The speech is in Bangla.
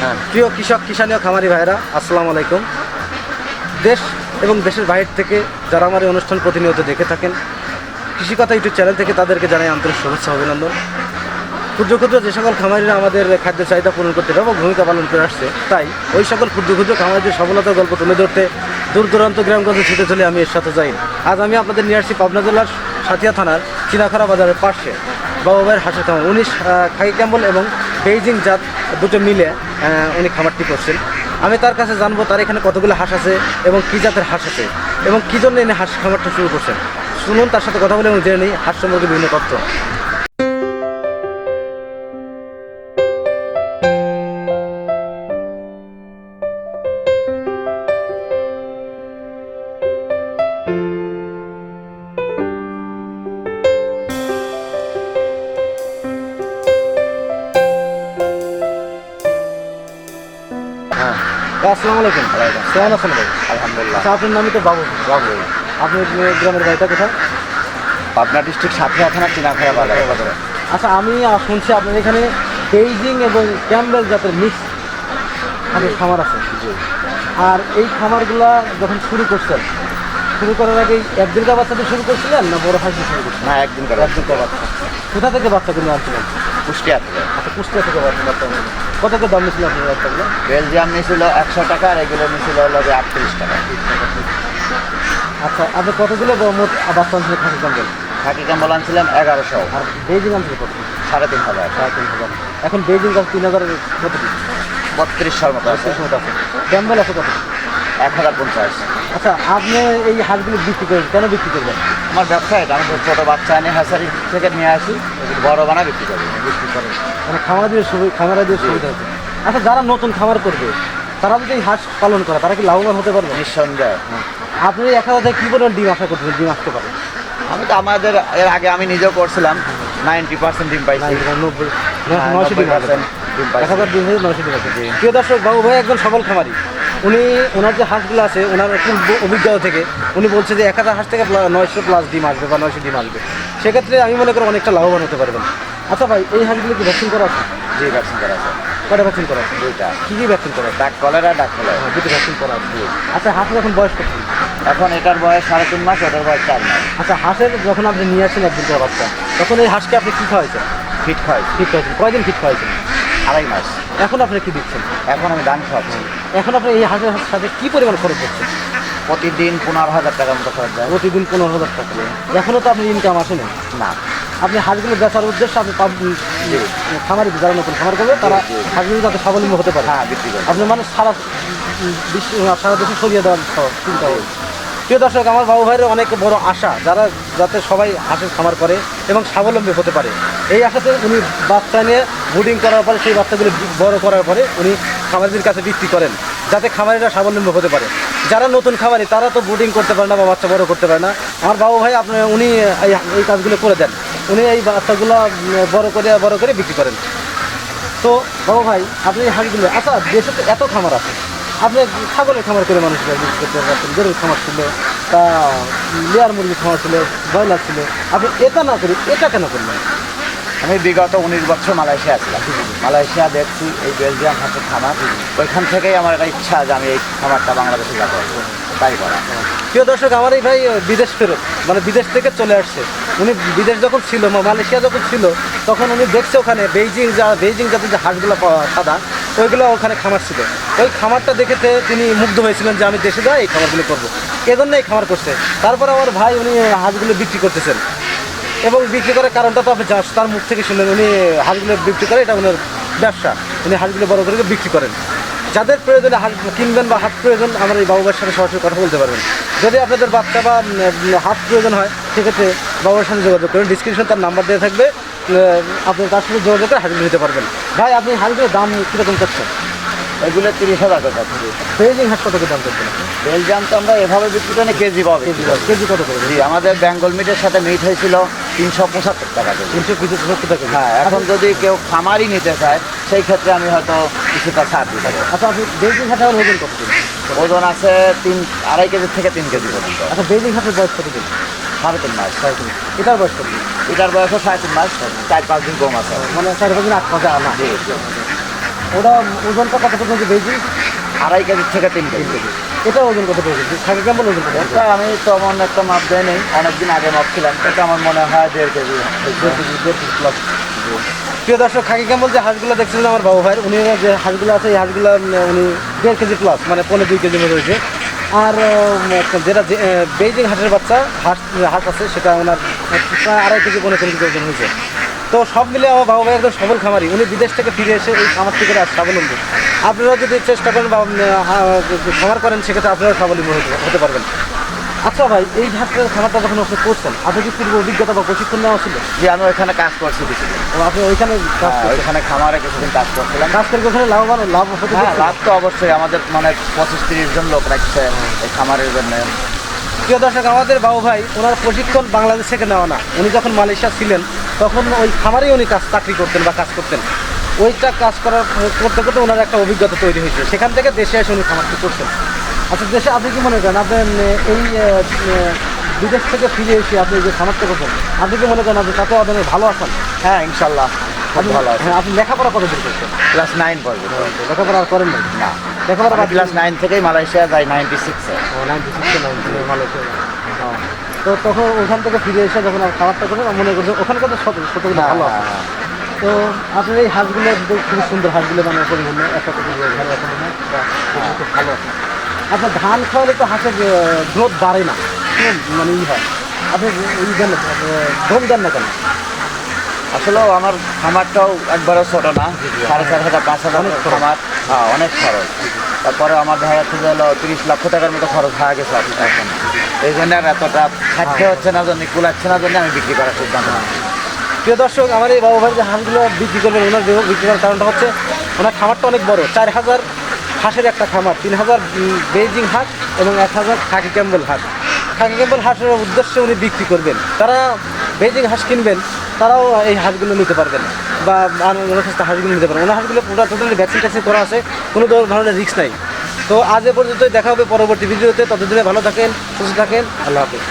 হ্যাঁ। প্রিয় কৃষক কিষানীয় খামারি ভাইরা আসসালামু আলাইকুম। দেশ এবং দেশের বাইরে থেকে যারা আমার এই অনুষ্ঠান প্রতিনিয়ত দেখে থাকেন কৃষিকথা ইউটিউব চ্যানেল থেকে তাদেরকে জানাই আন্তরিক শুভেচ্ছা অভিনন্দন। ক্ষুদ্র ক্ষুদ্র যে সকল খামারিরা আমাদের খাদ্য চাহিদা পূরণ করতে ব্যাপক ভূমিকা পালন করে আসছে তাই ওই সকল ক্ষুদ্র ক্ষুদ্র খামারিদের সফলতার গল্প তুলে ধরতে দূর দূরান্ত গ্রামগঞ্জে ছুটে চলে আমি এর সাথে যাই আজ আমি আপনাদের নিয়ে আসছি পাবনা জেলার সাথিয়া থানার চিনাখারা বাজারের পাশে। বাবা ভাইয়ের হাঁসের খামার উনি আহ, খাকি ক্যাম্বল এবং বেইজিং জাত দুটো মিলে উনি খামারটি করছেন। আমি তার কাছে জানব তার এখানে কতগুলো হাঁস আছে এবং কী জাতের হাঁস আছে এবং কী জন্য এনে হাঁস খামারটা শুরু করছেন। শুনুন, তার সাথে কথা বলে এবং জেনে নিই। হাঁস সম্পর্কে বিভিন্ন তথ্য। আসসালামু আলাইকুম। কেমন আছেন ভাই? আলহামদুলিল্লাহ। আচ্ছা আপনার নামই তো বাবু। বাবু। আপনার গ্রামের বাড়িটা কোথায়? পাবনা ডিস্ট্রিক্ট সাতক্ষীরা থানা চিনাখায়া বাজারে। বাজারে আচ্ছা আমি শুনছি আপনার এখানে বেইজিং এবং ক্যাম্বেল জাতের মিক্স হাঁসের খামার আছে। আর এই খামারগুলা যখন শুরু করছেন শুরু করার আগে এক দিনকার বাচ্চাতে শুরু করছিলেন না বড় হাঁসি শুরু করছিলেন? না একদিন করে। এক দিনকার বাচ্চা কোথা থেকে বাচ্চাগুলো আনছিলেন? কুষ্টিয়া থেকে। আচ্ছা কুষ্টিয়া থেকে বাচ্চা বাচ্চা কত দাম নিয়েছিল আপনার বাচ্চাগুলো বেলজিয়াম নিয়েছিল একশো টাকা আর এগুলো নিয়েছিল হলো আটত্রিশ টাকা। আচ্ছা আপনি কতগুলো মোট বাচ্চা আনছিলেন খাকি ক্যাম্বেল খাকি কাম্বল আনছিলাম এগারোশো। আর বেজিং আনছিল কত? সাড়ে তিন হাজার। সাড়ে তিন হাজার। এখন বেজিং গাছ তিন হাজারের কত? বত্রিশশোর মতো আছে। ক্যাম্বেল আছে কত? এক হাজার পঞ্চাশ। আচ্ছা আপনি এই হাঁসগুলো বিক্রি করেন কেন বিক্রি করবেন? আমার ব্যবসা এটা আমি ছোটো বাচ্চা এনে হ্যাসারি থেকে নিয়ে আসি বড় বানা বিক্রি করি বিক্রি করেন মানে খামারাদের সুবিধা খামারাদের সুবিধা আছে। আচ্ছা যারা নতুন খামার করবে তারা যদি এই হাঁস পালন করে তারা কি লাভবান হতে পারবে? নিঃসন্দেহে। আপনি এক হাজার কী পরিমাণ ডিম আশা করতেছেন ডিম আসতে পারেন আমি তো আমাদের এর আগে আমি নিজেও করছিলাম নাইনটি পার্সেন্ট ডিম পাইছি। নব্বই হ্যাঁ, নয়শো ডিম 90% ডিম এক পাইছি হাজার ডিম হয়ে নয়শো ডিম আছে। প্রিয় দর্শক বাবু ভাই একজন সফল খামারি। উনি ওনার যে হাঁসগুলো আছে ওনার অভিজ্ঞতা থেকে উনি বলছে যে এক হাজার হাঁস থেকে নয়শো প্লাস ডিম আসবে বা নয়শো ডিম আসবে। সেক্ষেত্রে আমি মনে করি অনেকটা লাভবান হতে পারবেন। আচ্ছা ভাই এই হাঁসগুলো কি ভ্যাকসিন করা আছে? জি ভ্যাকসিন করা আছে। কটা ভ্যাকসিন করা আছে? দুইটা। কী কী ভ্যাকসিন করা ডাক কলেরা ডাক কলেরা হ্যাঁ, দুটো ভ্যাকসিন করা আছে। আচ্ছা হাঁসের এখন বয়স কত? এখন এটার বয়স সাড়ে তিন মাস ওটার বয়স চার মাস। আচ্ছা হাঁসের যখন আপনি নিয়ে আসেন একদিন বাচ্চা তখন এই হাঁসকে আপনি কী খাওয়াইছেন? ফিট খাওয়াই ফিট খাওয়াইছেন। কয়দিন ফিট খাওয়াইছেন? আড়াই মাস। এখন আপনি কি দিচ্ছেন? এখন আমি দান খাওয়াচ্ছি। এখন আপনি এই হাঁসের সাথে কী পরিমাণ খরচ হচ্ছে? প্রতিদিন পনেরো হাজার টাকার মতো খরচ যায় প্রতিদিন পনেরো হাজার টাকা। এখনও তো আপনি ইনকাম আসেনি না। আপনি হাঁসগুলো বেচার উদ্দেশ্যে আপনি খামারি যারা নতুন খামার করবে তারা। হাঁসগুলো যাতে স্বাবলম্বী হতে পারে। হ্যাঁ বিক্রি করি আপনি মানুষ সারা বিশ্ব সারা দেশে ছড়িয়ে দেওয়ার চিন্তা প্রিয় দর্শক আমার বাবু ভাইয়ের অনেক বড় আশা যারা যাতে সবাই হাঁসের খামার করে এবং স্বাবলম্বী হতে পারে। এই আশাতে উনি বাচ্চা নিয়ে ব্রুডিং করার পরে সেই বাচ্চাগুলো বড় করার পরে উনি খামারিদের কাছে বিক্রি করেন, যাতে খামারিরা স্বাবলম্বী হতে পারে। যারা নতুন খামারি, তারা তো ব্রুডিং করতে পারে না বা বাচ্চা বড় করতে পারে না। আমার বাবু ভাই আপনি, উনি এই কাজগুলো করে দেন। উনি এই বাচ্চাগুলো বড় করে বড় করে বিক্রি করেন। তো বাবু ভাই, আপনি এই হাঁসগুলো আচ্ছা দেশে তো এত খামার আছে। আপনি ছাগলের খামার করে মানুষ করতে পারতেন, গরুর খামার ছিল তা লেয়ার মুরগির খামার ছিল, ব্রয়লার ছিল। আপনি এটা না করি, এটা কেন করলেন? আমি বিগত উনিশ বছর মালয়েশিয়া ছিলাম মালয়েশিয়া দেখছি, এই বেলজিয়াম হাঁসের খামার। ওইখান থেকেই আমার একটা ইচ্ছা যে আমি এই খামারটা বাংলাদেশে যাব, তাই করা। প্রিয় দর্শক আমার এই ভাই বিদেশ ফেরত মানে বিদেশ থেকে চলে আসছে। উনি বিদেশ যখন ছিল মালয়েশিয়া যখন ছিল, তখন উনি দেখছে ওখানে বেইজিং যা, বেইজিং যাতে যে হাঁসগুলো সাদা, ওইগুলো ওখানে খামার ছিল। ওই খামারটা দেখেতে তিনি মুগ্ধ হয়েছিলেন যে আমি দেশে যাই, এই খামারগুলো করব। এজন্য এই খামার করছে। তারপর আমার ভাই উনি হাঁসগুলো বিক্রি করতেছেন। এবং বিক্রি করার কারণটা তো আপনি জাস্ট তার মুখ থেকে শুনলেন। উনি হাঁসগুলো বিক্রি করে এটা ওনার ব্যবসা। উনি হাঁসগুলো বড় করে বিক্রি করেন। যাদের প্রয়োজনে হাঁস কিনবেন বা হাত প্রয়োজন আমার এই বাবুবার সাথে সরাসরি কথা বলতে পারবেন। যদি আপনাদের বাচ্চা বা হাত প্রয়োজন হয় সেক্ষেত্রে বাবুর সাথে যোগাযোগ করুন। ডিসক্রিপশন তার নাম্বার দেওয়া থাকবে। আপনি তার সাথে যোগাযোগ করে হাঁসগুলো নিতে পারবেন। ভাই আপনি হাঁসগুলোর দাম কীরকম করছেন এগুলো তিরিশ হাজার টাকা বেজিং হাঁস কত করে দাম করছেন বেলজিয়াম তো আমরা এভাবে বিক্রি করি না কেজি পাবে কেজি কত- কেজি কত করে? জি আমাদের বেঙ্গল মিটের সাথে মিট হয়েছিল। তিনশো পঁচাত্তর টাকা কেজি। তিনশো কিছু সত্তর টাকা হ্যাঁ এখন যদি কেউ খামারই নিতে চায় সেই ক্ষেত্রে আমি হয়তো কিছুটা ছাড় দিতে পারব আচ্ছা আপনি বেজিং হাঁস এখন ওজন কত কেজি? ওজন আছে তিন আড়াই কেজি থেকে তিন কেজি পর্যন্ত। আচ্ছা বেজিং হাঁসের বয়স কত কেজি? সাড়ে তিন মাস। এটার বয়স কত কেজি? এটার বয়সও সাড়ে তিন মাস চার পাঁচ দিন কম আছে। মানে চার পাঁচ দিন আট পাঁচ না জি জি। ওটা ওজনটা কত পর্যন্ত বেজি? আড়াই কেজির থেকে তিন কেজি। এটা ওজন কত পর্যন্ত খাকি কেমন ওজন এটা আমি তেমন একটা মাপ দেয় নেই অনেকদিন আগে মাপ ছিলাম। এটা আমার মনে হয় দেড় কেজি প্লাস প্রিয় দর্শক খাকি কেমন যে হাঁসগুলো দেখছিলেন আমার বাবু ভাইয়ের উনি যে হাঁসগুলো আছে এই হাঁসগুলো উনি দেড় কেজি প্লাস মানে পনেরো দুই কেজি মতো রয়েছে আর যেটা বেইজিং হাঁসের বাচ্চা হাঁস হাঁস আছে সেটা ওনার প্রায় আড়াই কেজি পনেরো কেজি ওজন হয়েছে। তো সব মিলে আমার বাবু ভাই একদম সবল খামারি। উনি বিদেশ থেকে ফিরে এসে এই খামার থেকে আজ স্বাবলম্বী। আপনারা যদি চেষ্টা করেন বা খামার করেন সেক্ষেত্রে আপনারা স্বাবলম্বী হতে- হতে পারবেন। আচ্ছা ভাই এই হাঁসের খামারটা যখন আপনি করছেন আপনি কি পূর্ব অভিজ্ঞতা বা প্রশিক্ষণ নেওয়া ছিল? যে আমি ওইখানে কাজ করছি ও আপনি ওইখানে হ্যাঁ, ওইখানে খামারে কিছুদিন কাজ করছিলাম। কাজ করে ওখানে লাভবান লাভ হতে হ্যাঁ লাভ তো অবশ্যই। আমাদের মানে পঁচিশ তিরিশ জন লোক রাখছে এই খামারের জন্য। প্রিয় দর্শক আমাদের বাবু ভাই ওনার প্রশিক্ষণ বাংলাদেশ থেকে নেওয়া না। উনি যখন মালয়েশিয়া ছিলেন তখন ওই খামারেই উনি কাজ চাকরি করতেন বা কাজ করতেন। ওইটা কাজ করার করতে করতে ওনার একটা অভিজ্ঞতা তৈরি হয়েছে সেখান থেকে দেশে এসে উনি খামারটি করছেন। আচ্ছা দেশে আপনি কি মনে করেন আপনি উম, এই বিদেশ থেকে ফিরে এসে আপনি যে খামারটা করছেন আপনি কি মনে করেন আপনি তাতে আপনার ভালো আছেন? হ্যাঁ ইনশাল্লাহ ভালো আছে। হ্যাঁ আপনি লেখাপড়া কত দূর করছেন? ক্লাস নাইন পর্যন্ত। লেখাপড়া আর করেন না লেখাপড়া ক্লাস নাইন থেকেই মালয়েশিয়া যাই নাইনটি সিক্সে ও নাইনটি সিক্সে মালয়েশিয়া। তো তখন ওখান থেকে ফিরে এসে যখন খাবারটা করবেন মনে করছে ওখানকার তো সত সতগুলো ভালো তো আপনার এই হাঁসগুলো খুবই সুন্দর হাঁসগুলো মানে পরিপূর্ণ একটা তো ঘরে খুব ভালো আপনার ধান খাওয়ালে তো হাঁসের গ্রোথ বাড়ে না। মানে ই হয়। আপনি ই দেন ধন দেন না কেন? আসলে আমার খামারটাও একবারও ছোট না সাড়ে চার হাজার পাঁচ হাজার খামার হ্যাঁ অনেক খরচ। তারপরে আমার দেখা যাচ্ছে যে হলো তিরিশ লক্ষ টাকার মতো খরচ হয়ে গেছে এখন। এই জন্য আর এতটা খাটতে হচ্ছে না জন্য কুলাচ্ছে না জন্য আমি বিক্রি করার সিদ্ধান্ত। প্রিয় দর্শক, আমার এই বাবু যে হাঁসগুলো বিক্রি করবেন, ওনার বিক্রি করার কারণটা হচ্ছে ওনার খামারটা অনেক বড়, চার হাজার হাঁসের একটা খামার, তিন হাজার বেইজিং হাঁস এবং এক হাজার খাকি ক্যাম্বেল হাঁস। খাকি ক্যাম্বেল হাঁসের উদ্দেশ্যে উনি বিক্রি করবেন। তারা বেজিং হাঁস কিনবেন, তারাও এই হাঁসগুলো নিতে পারবেন বা ওনার হাঁসগুলো নিতে পারবেন। ওনার হাঁসগুলো পুরো টোটালি ভ্যাকসিন ট্যাকসিন করা আছে, কোনো ধরনের রিস্ক নাই। তো আজ এ পর্যন্তই, দেখা হবে পরবর্তী ভিডিওতে, ততদিনে ভালো থাকেন, সুস্থ থাকেন, আল্লাহ হাফিজ।